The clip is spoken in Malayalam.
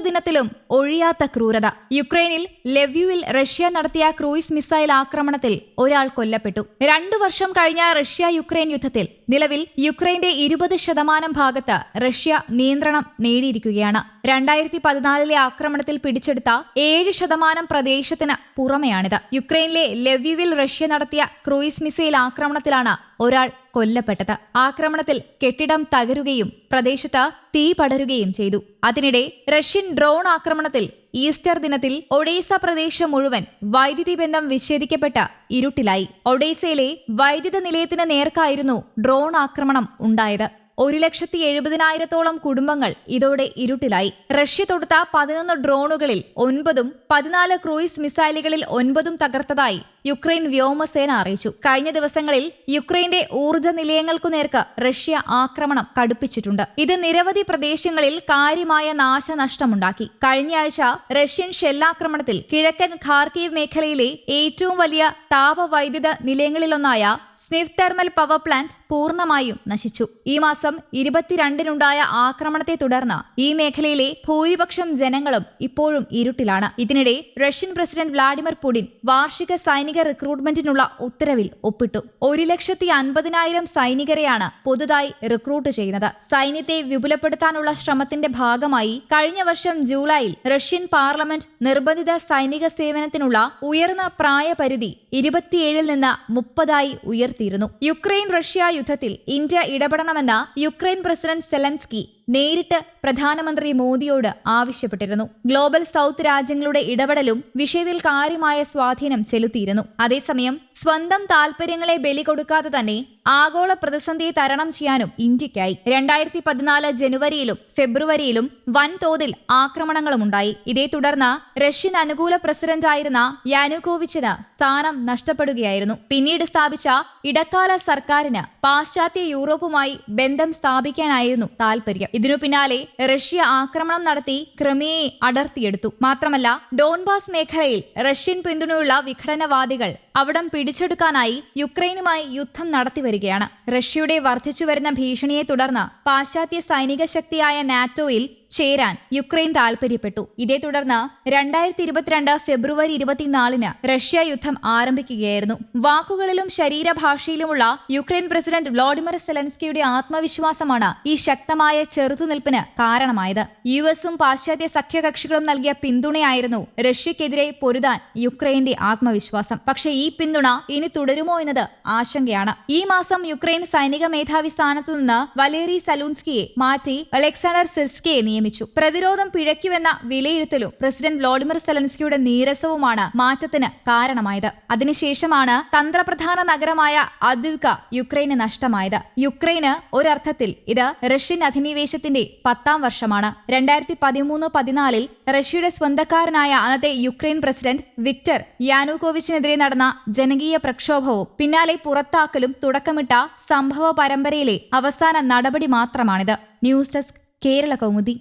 ദിനത്തിലും ഒഴിയാത്ത ക്രൂരത. യുക്രൈനിൽ ലെവ്യുവിൽ റഷ്യ നടത്തിയ ക്രൂയിസ് മിസൈൽ ആക്രമണത്തിൽ ഒരാൾ കൊല്ലപ്പെട്ടു. രണ്ടു വർഷം കഴിഞ്ഞ റഷ്യ യുക്രൈൻ യുദ്ധത്തിൽ നിലവിൽ യുക്രൈന്റെ ഇരുപത് ശതമാനം ഭാഗത്ത് റഷ്യ നിയന്ത്രണം നേടിയിരിക്കുകയാണ്. രണ്ടായിരത്തി പതിനാലിലെ ആക്രമണത്തിൽ പിടിച്ചെടുത്ത ഏഴ് ശതമാനം പ്രദേശത്തിന് പുറമെയാണിത്. യുക്രൈനിലെ ലെവ്യുവിൽ റഷ്യ നടത്തിയ ക്രൂയിസ് മിസൈൽ ആക്രമണത്തിലാണ് ഒരാൾ കൊല്ലപ്പെട്ടത്. ആക്രമണത്തിൽ കെട്ടിടം തകരുകയും പ്രദേശത്ത് തീ പടരുകയും ചെയ്തു. അതിനിടെ റഷ്യൻ ഡ്രോൺ ആക്രമണത്തിൽ ഈസ്റ്റർ ദിനത്തിൽ ഒഡീസ പ്രദേശം മുഴുവൻ വൈദ്യുതി ബന്ധം വിച്ഛേദിക്കപ്പെട്ട ഇരുട്ടിലായി. ഒഡീസയിലെ വൈദ്യുത നിലയത്തിന് നേർക്കായിരുന്നു ഡ്രോൺ ആക്രമണം ഉണ്ടായത്. ഒരു ലക്ഷത്തി എഴുപതിനായിരത്തോളം കുടുംബങ്ങൾ ഇതോടെ ഇരുട്ടിലായി. റഷ്യ തൊടുത്ത പതിനൊന്ന് ഡ്രോണുകളിൽ ഒൻപതും പതിനാല് ക്രൂയിസ് മിസൈലുകളിൽ ഒൻപതും തകർത്തതായി യുക്രൈൻ വ്യോമസേന അറിയിച്ചു. കഴിഞ്ഞ ദിവസങ്ങളിൽ യുക്രൈന്റെ ഊർജ നിലയങ്ങൾക്കു നേർക്ക് റഷ്യ ആക്രമണം കടുപ്പിച്ചിട്ടുണ്ട്. ഇത് നിരവധി പ്രദേശങ്ങളിൽ കാര്യമായ നാശനഷ്ടമുണ്ടാക്കി. കഴിഞ്ഞയാഴ്ച റഷ്യൻ ഷെല്ലാക്രമണത്തിൽ കിഴക്കൻ ഖാർക്കീവ് മേഖലയിലെ ഏറ്റവും വലിയ താപവൈദ്യുത നിലയങ്ങളിലൊന്നായ സ്മിഫ് തെർമൽ പവർ പ്ലാന്റ് പൂർണമായും നശിച്ചു. ഈ മാസം ഇരുപത്തിരണ്ടിനുണ്ടായ ആക്രമണത്തെ തുടർന്ന് ഈ മേഖലയിലെ ഭൂരിപക്ഷം ജനങ്ങളും ഇപ്പോഴും ഇരുട്ടിലാണ്. ഇതിനിടെ റഷ്യൻ പ്രസിഡന്റ് വ്ളാഡിമിർ പുടിൻ വാർഷിക സൈനിക റിക്രൂട്ട്മെന്റിനുള്ള ഉത്തരവിൽ ഒപ്പിട്ടു. ഒരു ലക്ഷത്തി അൻപതിനായിരം സൈനികരെയാണ് പുതുതായി റിക്രൂട്ട് ചെയ്യുന്നത്. സൈന്യത്തെ വിപുലപ്പെടുത്താനുള്ള ശ്രമത്തിന്റെ ഭാഗമായി കഴിഞ്ഞ വർഷം ജൂലൈയിൽ റഷ്യൻ പാർലമെന്റ് നിർബന്ധിത സൈനിക സേവനത്തിനുള്ള ഉയർന്ന പ്രായപരിധി ഇരുപത്തിയേഴിൽ നിന്ന് മുപ്പതായി ഉയർത്തിയിരുന്നു. യുക്രൈൻ റഷ്യ യുദ്ധത്തിൽ ഇന്ത്യ ഇടപെടണമെന്ന് യുക്രൈൻ പ്രസിഡന്റ് സെലൻസ്കി നേരിട്ട് പ്രധാനമന്ത്രി മോദിയോട് ആവശ്യപ്പെട്ടിരുന്നു. ഗ്ലോബൽ സൗത്ത് രാജ്യങ്ങളുടെ ഇടപെടലും വിഷയത്തിൽ കാര്യമായ സ്വാധീനം ചെലുത്തിയിരുന്നു. അതേസമയം സ്വന്തം താൽപര്യങ്ങളെ ബലി കൊടുക്കാതെ തന്നെ ആഗോള പ്രതിസന്ധിയെ തരണം ചെയ്യാനും ഇന്ത്യയ്ക്കായി രണ്ടായിരത്തി പതിനാല് ജനുവരിയിലും ഫെബ്രുവരിയിലും വൻതോതിൽ ആക്രമണങ്ങളുമുണ്ടായി. ഇതേ തുടർന്ന് റഷ്യൻ അനുകൂല പ്രസിഡന്റായിരുന്ന യാനുകോവിച്ചിന് സ്ഥാനം നഷ്ടപ്പെടുകയായിരുന്നു. പിന്നീട് സ്ഥാപിച്ച ഇടക്കാല സർക്കാരിന് പാശ്ചാത്യ യൂറോപ്പുമായി ബന്ധം സ്ഥാപിക്കാനായിരുന്നു താൽപര്യം. ഇതിനു പിന്നാലെ റഷ്യ ആക്രമണം നടത്തി ക്രമേയെ അടർത്തിയെടുത്തു. മാത്രമല്ല ഡോൺബാസ് മേഖലയിൽ റഷ്യൻ പിന്തുണയുള്ള വിഘടനവാദികൾ അവിടം പിടിച്ചെടുക്കാനായി യുക്രൈനുമായി യുദ്ധം നടത്തിവരികയാണ് റഷ്യയുടെ വർദ്ധിച്ചുവരുന്ന ഭീഷണിയെ തുടർന്ന് പാശ്ചാത്യ സൈനിക ശക്തിയായ നാറ്റോയിൽ ചേരാൻ യുക്രൈൻ താൽപര്യപ്പെട്ടു. ഇതേ തുടർന്ന് രണ്ടായിരത്തി ഇരുപത്തിരണ്ട് ഫെബ്രുവരി ഇരുപത്തിനാലിന് റഷ്യ യുദ്ധം ആരംഭിക്കുകയായിരുന്നു. വാക്കുകളിലും ശരീരഭാഷയിലുമുള്ള യുക്രൈൻ പ്രസിഡന്റ് വ്ളോഡിമിർ സെലൻസ്കിയുടെ ആത്മവിശ്വാസമാണ് ഈ ശക്തമായ ചെറുത്തുനിൽപ്പിന് കാരണമായത്. യു എസും പാശ്ചാത്യ സഖ്യകക്ഷികളും നൽകിയ പിന്തുണയായിരുന്നു റഷ്യക്കെതിരെ പൊരുതാൻ യുക്രൈന്റെ ആത്മവിശ്വാസം. പക്ഷേ ഈ പിന്തുണ ഇനി തുടരുമോ എന്നത് ആശങ്കയാണ്. ഈ മാസം യുക്രൈൻ സൈനിക മേധാവി സ്ഥാനത്തു നിന്ന് വലേറി സലൂൺസ്കിയെ മാറ്റി അലക്സാണ്ടർ സിർസ്കിയെ നിയമിച്ചു. പ്രതിരോധം പിഴയ്ക്കുവെന്ന വിലയിരുത്തലും പ്രസിഡന്റ് വ്ളോഡിമിർ സെലൻസ്കിയുടെ നീരസവുമാണ് മാറ്റത്തിന് കാരണമായത്. അതിനുശേഷമാണ് തന്ത്രപ്രധാന നഗരമായ അദ്വിക യുക്രൈന് നഷ്ടമായത്. യുക്രൈന് ഒരർത്ഥത്തിൽ ഇത് റഷ്യൻ അധിനിവേശത്തിന്റെ പത്താം വർഷമാണ്. രണ്ടായിരത്തി പതിമൂന്ന് പതിനാലിൽ റഷ്യയുടെ സ്വന്തക്കാരനായ അന്നത്തെ യുക്രൈൻ പ്രസിഡന്റ് വിക്ടർ യാനുകോവിച്ചിനെതിരെ നടന്ന ജനകീയ പ്രക്ഷോഭവും പിന്നാലെ പുറത്താക്കലും തുടക്കമിട്ട സംഭവ പരമ്പരയിലെ അവസാന നടപടി മാത്രമാണിത്. News desk Kerala Kaumudi.